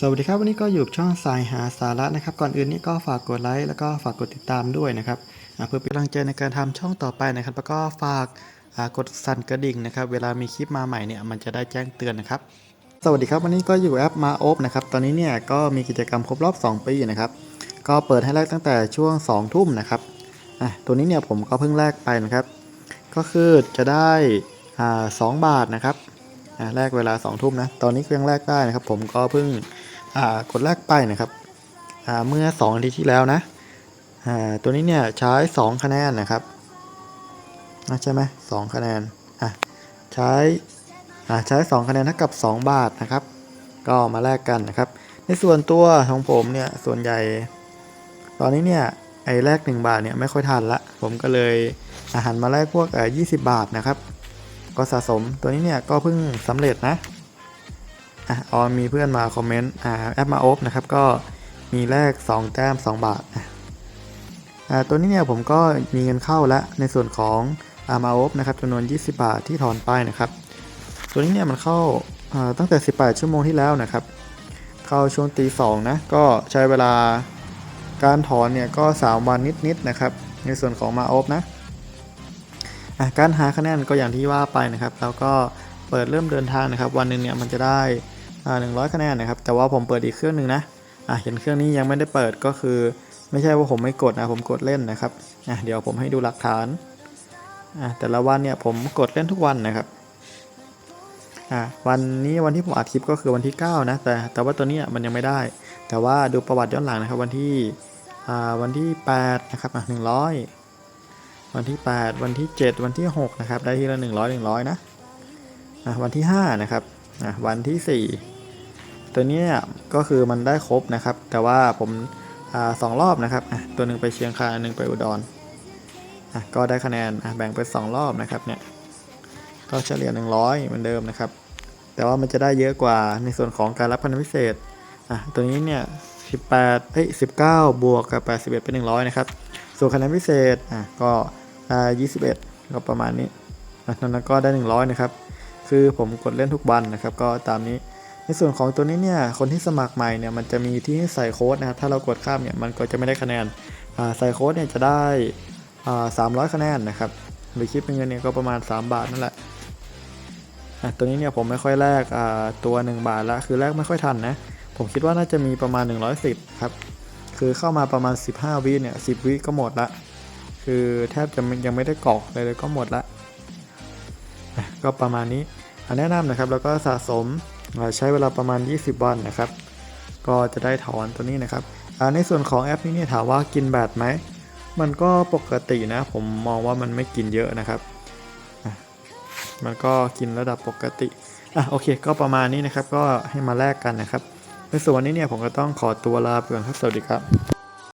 สวัสดีครับวันนี้ก็อยู่ช่องสายหาสาระนะครับ ก่อนอื่นนี่ก็ฝากกดไลค์แล้วก็ฝากกดติดตามด้วยนะครับเพื่อเป็นกำลังใจในการทำช่องต่อไปนะครับ แล้วก็ฝากกดสั่นกระดิ่งนะครับ เวลามีคลิปมาใหม่เนี่ยมันจะได้แจ้งเตือนนะครับ สวัสดีครับวันนี้ก็อยู่แอปมาโอบนะครับตอนนี้เนี่ยก็มีกิจกรรมครบรอบ 2 ปีนะครับ ก็เปิดให้แลกตั้งแต่ช่วง 2 ทุ่มนะครับอะตัวนี้เนี่ยผมก็เพิ่งแลกไปนะครับ ก็คือจะได้อ่าสองบาทนะครับแลกเวลา2ทุ่มนะตอนนี้ก็ยังแลกได้นะครับ ผมก็เพิ่ง กดแลกไปนะครับเมื่อ2อาทิตย์ที่แล้วนะตัวนี้เนี่ยใช้ 2 คะแนนนะครับนะใช่ไหมสองคะแนนอะใช้อ่าใช้ 2 คะแนนเท่ากับ 2 บาทนะครับ ก็มาแลกกันนะครับ ในส่วนตัวของผมเนี่ยส่วนใหญ่ ตอนนี้เนี่ยไอ้แลก1บาทเนี่ยไม่ค่อยทันละ ผมก็เลยอาหารมาแลกพวกเอ่อ20บาทนะครับ ก็สะสมตัวนี้เนี่ยก็เพิ่งสำเร็จนะ อะออมีเพื่อนมาคอมเมนต์อ่าแอปมาโอฟนะครับก็มีแลก2แต้ม2 บาทอ่าตัวนี้เนี่ยผมก็มีเงินเข้าแล้วในส่วนของอามาโอฟนะครับจำนวน 20 บาทที่ถอนไปนะครับ ตัวนี้เนี่ยมันเข้าอ่าตั้งแต่ 18 ชั่วโมงที่แล้วนะครับ เข้าช่วงตีสองนะก็ใช้เวลาการถอนเนี่ยก็ 3 วันนิดๆนะครับ ในส่วนของมาโอฟนะอะการหาคะแนนก็อย่างที่ว่าไปนะครับ แล้วก็เปิดเริ่มเดินทางนะครับ วันหนึ่งเนี่ยมันจะได้ อ่า100คะแนนนะครับ แต่ว่าผมเปิดอีกเครื่องหนึ่งนะ อะเห็นเครื่องนี้ยังไม่ได้เปิดก็คือ ไม่ใช่ว่าผมไม่กดนะผมกดเล่นนะครับ อะเดี๋ยวผมให้ดูหลักฐาน อะแต่ละวันเนี่ยผมกดเล่นทุกวันนะครับ อะวันนี้วันที่ผมอัดคลิปก็คือวันที่ 9 นะ แต่แต่ว่าตัวนี้มันยังไม่ได้ แต่ว่าดูประวัติย้อนหลังนะครับ วันที่ อ่าวันที่ 8 นะครับ อะ100วันที่ 8 วันที่ 7 วันที่ 6 นะครับ ได้ทีละ 100 100 นะอะวันที่ 5 นะครับอะวันที่ 4 ตัวนี้ก็คือมันได้ครบนะครับ แต่ว่าผมอ่าสองรอบนะครับตัวหนึ่งไปเชียงคานหนึ่งไปอุดรก็ได้คะแนนแบ่งเป็นสองรอบนะครับเนี่ยก็เฉลี่ย 100 เหมือนเดิมนะครับ แต่ว่ามันจะได้เยอะกว่าในส่วนของการรับคะแนนพิเศษอะตัวนี้เนี่ย 18เอ้ย19 บวกกับ 81 เป็น 100 นะครับ ส่วนคะแนนพิเศษอะก็ได้21 ก็ประมาณนี้อะนั้นก็ได้ 100 นะครับ คือผมกดเล่นทุกวันนะครับ ก็ตามนี้ ในส่วนของตัวนี้เนี่ยคนที่สมัครใหม่เนี่ยมันจะมีที่ให้ใส่โค้ดนะครับถ้าเรากดข้ามเนี่ยมันก็จะไม่ได้คะแนนใส่โค้ดเนี่ยจะได้อ่า300คะแนนนะครับหรือคิดเป็นเงินเนี่ยก็ประมาณ 3 บาทนั่นแหละตัวนี้เนี่ยผมไม่ค่อยแลกตัว 1 บาทละคือแลกไม่ค่อยทันนะผมคิดว่าน่าจะมีประมาณ 110ครับคือเข้ามาประมาณ 15 วิเนี่ย10 วิก็หมดละ คือแทบจะยังไม่ได้กรอกเลยเลยก็หมดละ ก็ประมาณนี้แนะนำนะครับแล้วก็สะสม ใช้เวลาประมาณ 20 วันนะครับ ก็จะได้ถอนตัวนี้นะครับอ่าในส่วนของแอปนี้เนี่ยถามว่ากินแบตไหม มันก็ปกตินะ ผมมองว่ามันไม่กินเยอะนะครับ มันก็กินระดับปกติอะโอเค ก็ประมาณนี้นะครับ ก็ให้มาแลกกันนะครับ ในส่วนนนี้เนี่ยผมก็ต้องขอตัวลาไปก่อนครับสวัสดีครับ